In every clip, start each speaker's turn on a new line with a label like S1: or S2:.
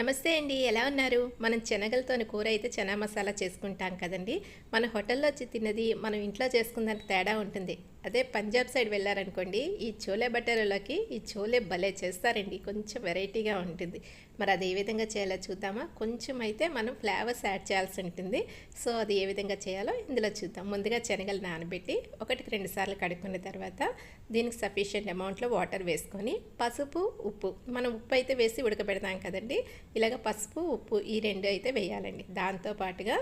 S1: నమస్తే అండి ఎలా ఉన్నారు? మనం శనగలతోని కూర అయితే చనా మసాలా చేసుకుంటాం కదండి. మన హోటల్లో వచ్చి తిన్నది మనం ఇంట్లో చేసుకున్న దానికి తేడా ఉంటుంది. అదే పంజాబ్ సైడ్ వెళ్ళారనుకోండి ఈ చోలే బటర్లోకి ఈ చోలే భలే చేస్తారండి. కొంచెం వెరైటీగా ఉంటుంది. మరి అది ఏ విధంగా చేయాలో చూద్దామా? కొంచెం అయితే మనం ఫ్లేవర్స్ యాడ్ చేయాల్సి ఉంటుంది. సో అది ఏ విధంగా చేయాలో ఇందులో చూద్దాం. ముందుగా శనగలు నానబెట్టి ఒకటికి రెండు సార్లు కడుక్కున్న తర్వాత దీనికి సఫిషియంట్ అమౌంట్లో వాటర్ వేసుకొని పసుపు ఉప్పు. మనం ఉప్పు అయితే వేసి ఉడకబెడతాం కదండి. ఇలాగ పసుపు ఉప్పు ఈ రెండు అయితే వేయాలండి. దాంతో పాటుగా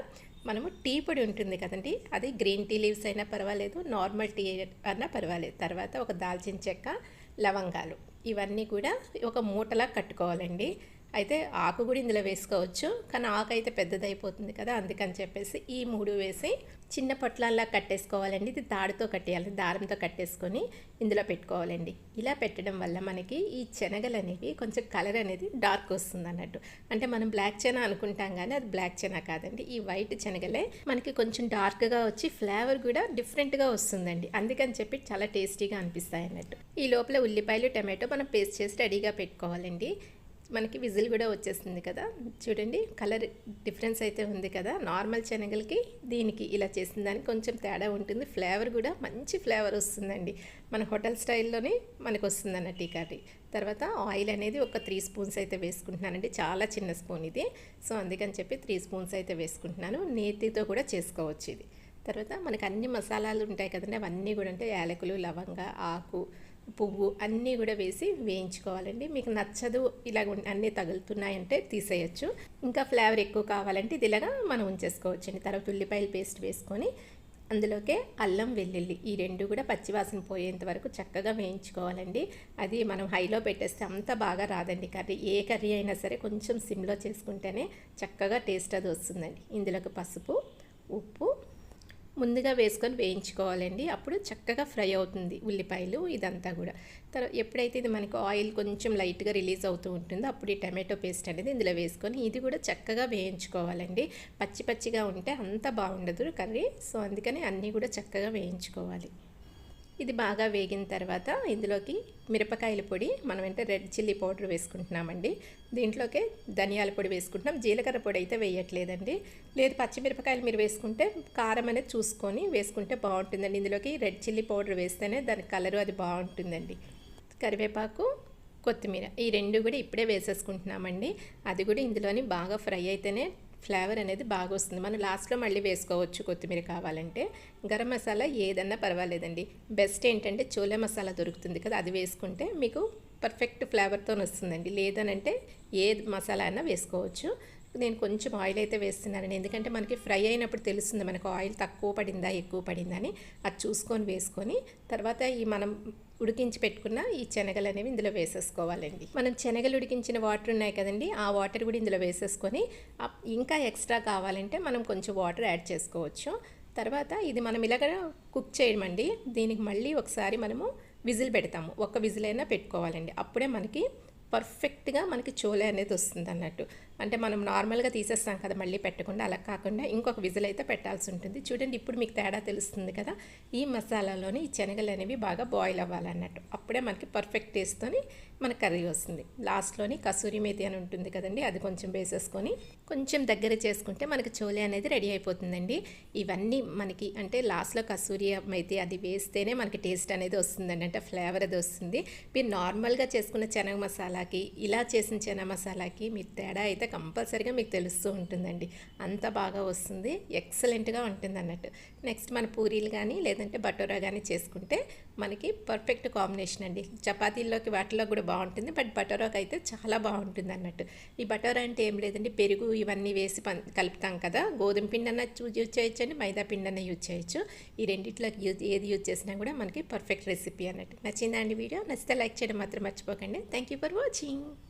S1: మనము టీ పొడి ఉంటుంది కదండి అది గ్రీన్ టీ లీవ్స్ అయినా పర్వాలేదు నార్మల్ టీ అయినా పర్వాలేదు. తర్వాత ఒక దాల్చిన చెక్క లవంగాలు. ఇవన్నీ కూడా ఒక మూటలా కట్టుకోవాలండి. అయితే ఆకు కూడా ఇందులో వేసుకోవచ్చు. కానీ ఆకు అయితే పెద్దదైపోతుంది కదా అందుకని చెప్పేసి ఈ మూడు వేసి చిన్న పొట్లాల్లా కట్టేసుకోవాలండి. ఇది తాడుతో కట్టేయాలి దారంతో కట్టేసుకొని ఇందులో పెట్టుకోవాలండి. ఇలా పెట్టడం వల్ల మనకి ఈ శనగలు అనేవి కొంచెం కలర్ అనేది డార్క్ వస్తుంది అన్నట్టు. అంటే మనం బ్లాక్ చెనా అనుకుంటాం కానీ అది బ్లాక్ చెనా కాదండి. ఈ వైట్ శనగలే మనకి కొంచెం డార్క్గా వచ్చి ఫ్లేవర్ కూడా డిఫరెంట్గా వస్తుందండి. అందుకని చెప్పి చాలా టేస్టీగా అనిపిస్తాయి అన్నట్టు. ఈ లోపల ఉల్లిపాయలు టమాటో మనం పేస్ట్ చేసి రెడీగా పెట్టుకోవాలండి. మనకి విజిల్ కూడా వచ్చేస్తుంది కదా. చూడండి కలర్ డిఫరెన్స్ అయితే ఉంది కదా. నార్మల్ శనగలకి దీనికి ఇలా చేసిన దానికి కొంచెం తేడా ఉంటుంది. ఫ్లేవర్ కూడా మంచి ఫ్లేవర్ వస్తుందండి. మన హోటల్ స్టైల్లోనే మనకు వస్తుంది అన్నట్టు ఈ కర్రీ తర్వాత ఆయిల్ అనేది ఒక త్రీ స్పూన్స్ అయితే వేసుకుంటున్నానండి. చాలా చిన్న స్పూన్ ఇది. సో అందుకని చెప్పి త్రీ స్పూన్స్ అయితే వేసుకుంటున్నాను. నేతితో కూడా చేసుకోవచ్చు ఇది. తర్వాత మనకి అన్ని మసాలాలు ఉంటాయి కదండి. అవన్నీ కూడా అంటే యాలకులు లవంగ ఆకు పువ్వు అన్నీ కూడా వేసి వేయించుకోవాలండి. మీకు నచ్చదు ఇలాగ అన్నీ తగులుతున్నాయంటే తీసేయచ్చు. ఇంకా ఫ్లేవర్ ఎక్కువ కావాలంటే ఇది ఇలాగా మనం ఉంచేసుకోవచ్చండి. తర్వాత ఉల్లిపాయల పేస్ట్ వేసుకొని అందులోకే అల్లం వెల్లుల్లి ఈ రెండు కూడా పచ్చివాసన పోయేంత వరకు చక్కగా వేయించుకోవాలండి. అది మనం హైలో పెట్టేస్తే అంత బాగా రాదండి కర్రీ. ఏ కర్రీ అయినా సరే కొంచెం సిమ్లో చేసుకుంటేనే చక్కగా టేస్ట్ అది వస్తుందండి. ఇందులోకి పసుపు ఉప్పు ముందుగా వేసుకొని వేయించుకోవాలండి. అప్పుడు చక్కగా ఫ్రై అవుతుంది ఉల్లిపాయలు ఇదంతా కూడా. తర్వాత ఎప్పుడైతే ఇది మనకు ఆయిల్ కొంచెం లైట్గా రిలీజ్ అవుతూ ఉంటుందో అప్పుడు ఈ టమాటో పేస్ట్ అనేది ఇందులో వేసుకొని ఇది కూడా చక్కగా వేయించుకోవాలండి. పచ్చి పచ్చిగా ఉంటే అంత బాగుండదు కర్రీ సో అందుకని అన్నీ కూడా చక్కగా వేయించుకోవాలి. ఇది బాగా వేగిన తర్వాత ఇందులోకి మిరపకాయల పొడి మనం అంటే రెడ్ చిల్లీ పౌడర్ వేసుకుంటున్నామండి. దీంట్లోకే ధనియాల పొడి వేసుకుంటున్నాం. జీలకర్ర పొడి అయితే వేయట్లేదండి. లేదు పచ్చిమిరపకాయలు మీరు వేసుకుంటే కారం అనేది చూసుకొని వేసుకుంటే బాగుంటుందండి. ఇందులోకి రెడ్ చిల్లీ పౌడర్ వేస్తేనే దాని కలరు అది బాగుంటుందండి. కరివేపాకు కొత్తిమీర ఈ రెండు కూడా ఇప్పుడే వేసేసుకుంటున్నామండి. అది కూడా ఇందులోని బాగా ఫ్రై అయితేనే ఫ్లేవర్ అనేది బాగా వస్తుంది మనం లాస్ట్లో మళ్ళీ వేసుకోవచ్చు కొత్తిమీర కావాలంటే. గరం మసాలా ఏదన్నా పర్వాలేదండి. బెస్ట్ ఏంటంటే చోలే మసాలా దొరుకుతుంది కదా అది వేసుకుంటే మీకు పర్ఫెక్ట్ ఫ్లేవర్తో వస్తుందండి లేదనంటే ఏ మసాలా అయినా వేసుకోవచ్చు. నేను కొంచెం ఆయిల్ అయితే వేస్తున్నానండి. ఎందుకంటే మనకి ఫ్రై అయినప్పుడు తెలుస్తుంది మనకు ఆయిల్ తక్కువ పడిందా ఎక్కువ పడిందా అని. అది చూసుకొని వేసుకొని తర్వాత ఈ మనం ఉడికించి పెట్టుకున్న ఈ శనగలు అనేవి ఇందులో వేసేసుకోవాలండి. మనం శనగలు ఉడికించిన వాటర్ ఉన్నాయి కదండి ఆ వాటర్ కూడా ఇందులో వేసేసుకొని ఇంకా ఎక్స్ట్రా కావాలంటే మనం కొంచెం వాటర్ యాడ్ చేసుకోవచ్చు. తర్వాత ఇది మనం ఇలాగ కుక్ చేయమండి. దీనికి మళ్ళీ ఒకసారి మనము విజిల్ పెడతాము. ఒక్క విజిల్ అయినా పెట్టుకోవాలండి. అప్పుడే మనకి పర్ఫెక్ట్గా మనకి చోలే అనేది వస్తుంది అన్నట్టు. అంటే మనం నార్మల్గా తీసేస్తాం కదా మళ్ళీ పెట్టకుండా అలా కాకుండా ఇంకొక విజిల్ అయితే పెట్టాల్సి ఉంటుంది. చూడండి ఇప్పుడు మీకు తేడా తెలుస్తుంది కదా ఈ మసాలాలోని ఈ శనగలు అనేవి బాగా బాయిల్ అవ్వాలన్నట్టు. అప్పుడే మనకి పర్ఫెక్ట్ టేస్ట్తోని మన కర్రీ వస్తుంది. లాస్ట్లోని కసూరి మేతి అని ఉంటుంది కదండి అది కొంచెం వేసేసుకొని కొంచెం దగ్గర చేసుకుంటే మనకి చోలే అనేది రెడీ అయిపోతుందండి. ఇవన్నీ మనకి అంటే లాస్ట్లో కసూరి మేతి అది వేస్తేనే మనకి టేస్ట్ అనేది వస్తుందండి. అంటే ఫ్లేవర్ అది వస్తుంది. మీరు నార్మల్గా చేసుకున్న శనగ మసాలాకి ఇలా చేసిన శనగ మసాలాకి మీరు తేడా అయితే కంపల్సరీగా మీకు తెలుస్తూ ఉంటుందండి. అంత బాగా వస్తుంది. ఎక్సలెంట్గా ఉంటుంది అన్నట్టు. నెక్స్ట్ మన పూరీలు కానీ లేదంటే బటోరా కానీ చేసుకుంటే మనకి పర్ఫెక్ట్ కాంబినేషన్ అండి. చపాతీల్లోకి వాటిలో కూడా బాగుంటుంది. బట్ బటోరాకి అయితే చాలా బాగుంటుంది అన్నట్టు. ఈ బటోరా అంటే ఏం లేదండి. పెరుగు ఇవన్నీ వేసి పం కలుపుతాం కదా. గోధుమ పిండి అన్న యూజ్ చేయొచ్చు అండి మైదా పిండి అన్న యూజ్ చేయొచ్చు. ఈ రెండిట్లో యూజ్ ఏది యూజ్ చేసినా కూడా మనకి పర్ఫెక్ట్ రెసిపీ అన్నట్టు. నచ్చిందా అండి వీడియో? నచ్చితే లైక్ చేయడం మాత్రం మర్చిపోకండి. Thank you for watching.